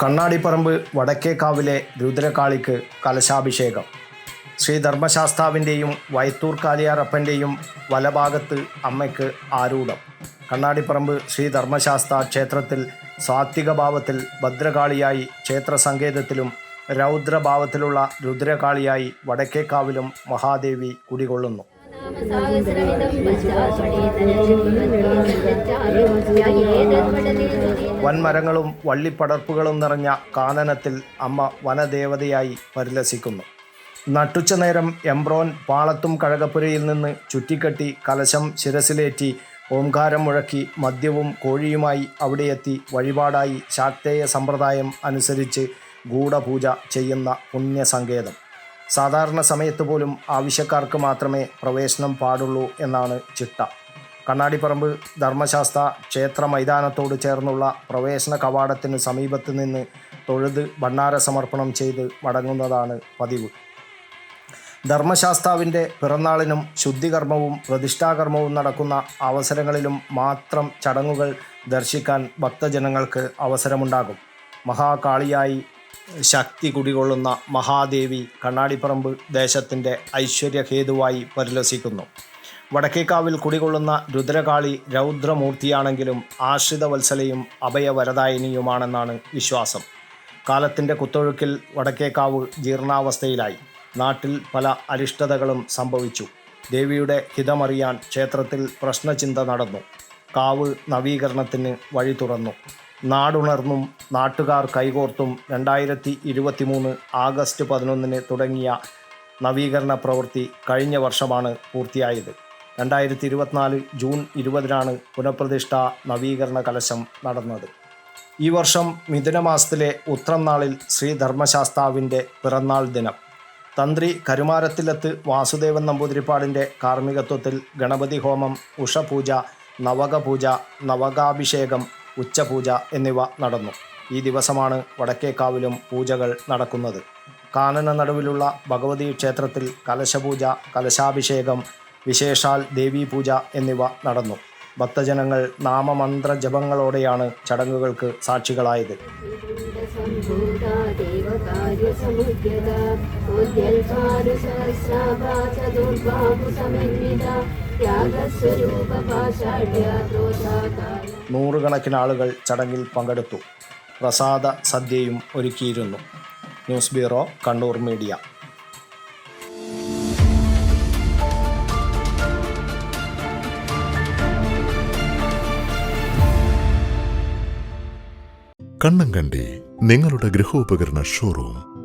കണ്ണാടിപ്പറമ്പ് വടക്കേക്കാവിലെ രുദ്രകാളിക്ക് കലശാഭിഷേകം. ശ്രീ ധർമ്മശാസ്താവിന്റെയും വയത്തൂർ കാലിയാറപ്പന്റെയും വലഭാഗത്ത് അമ്മയ്ക്ക് ആരൂഢം. കണ്ണാടിപ്പറമ്പ് ശ്രീ ധർമ്മശാസ്ത ക്ഷേത്രത്തിൽ സാത്വികഭാവത്തിൽ ഭദ്രകാളിയായി ക്ഷേത്ര സങ്കേതത്തിലും രൗദ്രഭാവത്തിലുള്ള രുദ്രകാളിയായി വടക്കേക്കാവിലും മഹാദേവി കുടികൊള്ളുന്നു. വൻമരങ്ങളും വള്ളിപ്പടർപ്പുകളും നിറഞ്ഞ കാനനത്തിൽ അമ്മ വനദേവതയായി പരിലസിക്കുന്നു. നട്ടുച്ച നേരം എംബ്രോൻ പാളത്തും കഴകപ്പുരയിൽ നിന്ന് ചുറ്റിക്കെട്ടി കലശം ശിരസിലേറ്റി ഓംകാരം മുഴക്കി മദ്യവും കോഴിയുമായി അവിടെയെത്തി വഴിപാടായി ശാക്തേയ സമ്പ്രദായം അനുസരിച്ച് ഗൂഢപൂജ ചെയ്യുന്ന പുണ്യസങ്കേതം. സാധാരണ സമയത്ത് പോലും ആവശ്യക്കാർക്ക് മാത്രമേ പ്രവേശനം പാടുള്ളൂ എന്നാണ് ചിട്ട. കണ്ണാടിപ്പറമ്പ് ധർമ്മശാസ്ത്ര ക്ഷേത്ര മൈതാനത്തോട് ചേർന്നുള്ള പ്രവേശന കവാടത്തിന് സമീപത്ത് നിന്ന് തൊഴുത് ഭണ്ണാര സമർപ്പണം ചെയ്ത് മടങ്ങുന്നതാണ് പതിവ്. ധർമ്മശാസ്താവിന്റെ പിറന്നാളിനും ശുദ്ധികർമ്മവും പ്രതിഷ്ഠാകർമ്മവും നടക്കുന്ന അവസരങ്ങളിലും മാത്രം ചടങ്ങുകൾ ദർശിക്കാൻ ഭക്തജനങ്ങൾക്ക് അവസരമുണ്ടാകും. മഹാകാളിയായി ശക്തി കുടികൊള്ളുന്ന മഹാദേവി കണ്ണാടിപ്പറമ്പ് ദേശത്തിന്റെ ഐശ്വര്യഹേതുവായി പരിലസിക്കുന്നു. വടക്കേക്കാവിൽ കുടികൊള്ളുന്ന രുദ്രകാളി രൗദ്രമൂർത്തിയാണെങ്കിലും ആശ്രിത വത്സലയും അഭയവരദായിനിയുമാണെന്നാണ് വിശ്വാസം. കാലത്തിന്റെ കുത്തൊഴുക്കിൽ വടക്കേക്കാവ് ജീർണാവസ്ഥയിലായി. നാട്ടിൽ പല അരിഷ്ടതകളും സംഭവിച്ചു. ദേവിയുടെ ഹിതമറിയാൻ ക്ഷേത്രത്തിൽ പ്രശ്നചിന്ത നടന്നു. കാവ് നവീകരണത്തിന് വഴി തുറന്നു. നാടുണർന്നും നാട്ടുകാർ കൈകോർത്തും രണ്ടായിരത്തി ഇരുപത്തി മൂന്ന് ആഗസ്റ്റ് പതിനൊന്നിന് തുടങ്ങിയ നവീകരണ പ്രവൃത്തി കഴിഞ്ഞ വർഷമാണ് പൂർത്തിയായത്. രണ്ടായിരത്തി ഇരുപത്തിനാല് ജൂൺ ഇരുപതിനാണ് പുനഃപ്രതിഷ്ഠ നവീകരണ കലശം നടന്നത്. ഈ വർഷം മിഥുനമാസത്തിലെ ഉത്രം നാളിൽ ശ്രീ ധർമ്മശാസ്താവിന്റെ പിറന്നാൾ ദിനം. തന്ത്രി കരുമാരത്തിലത്ത് വാസുദേവൻ നമ്പൂതിരിപ്പാടിന്റെ കാർമ്മികത്വത്തിൽ ഗണപതി ഹോമം ഉഷപൂജ നവകപൂജ നവകാഭിഷേകം ഉച്ചപൂജ എന്നിവ നടന്നു. ഈ ദിവസമാണ് വടക്കേക്കാവിലും പൂജകൾ നടക്കുന്നത്. കാനന നടുവിലുള്ള ഭഗവതി ക്ഷേത്രത്തിൽ കലശപൂജ കലശാഭിഷേകം വിശേഷാൽ ദേവീപൂജ എന്നിവ നടന്നു. ഭക്തജനങ്ങൾ നാമമന്ത്ര ജപങ്ങളോടെയാണ് ചടങ്ങുകൾക്ക് സാക്ഷികളായത്. നൂറുകണക്കിന് ആളുകൾ ചടങ്ങിൽ പങ്കെടുത്തു. പ്രസാദ സദ്യയും ഒരുക്കിയിരുന്നു. News bureau Kannur media. Kannankandi നിങ്ങളുടെ ഗൃഹോപകരണ ഷോറൂം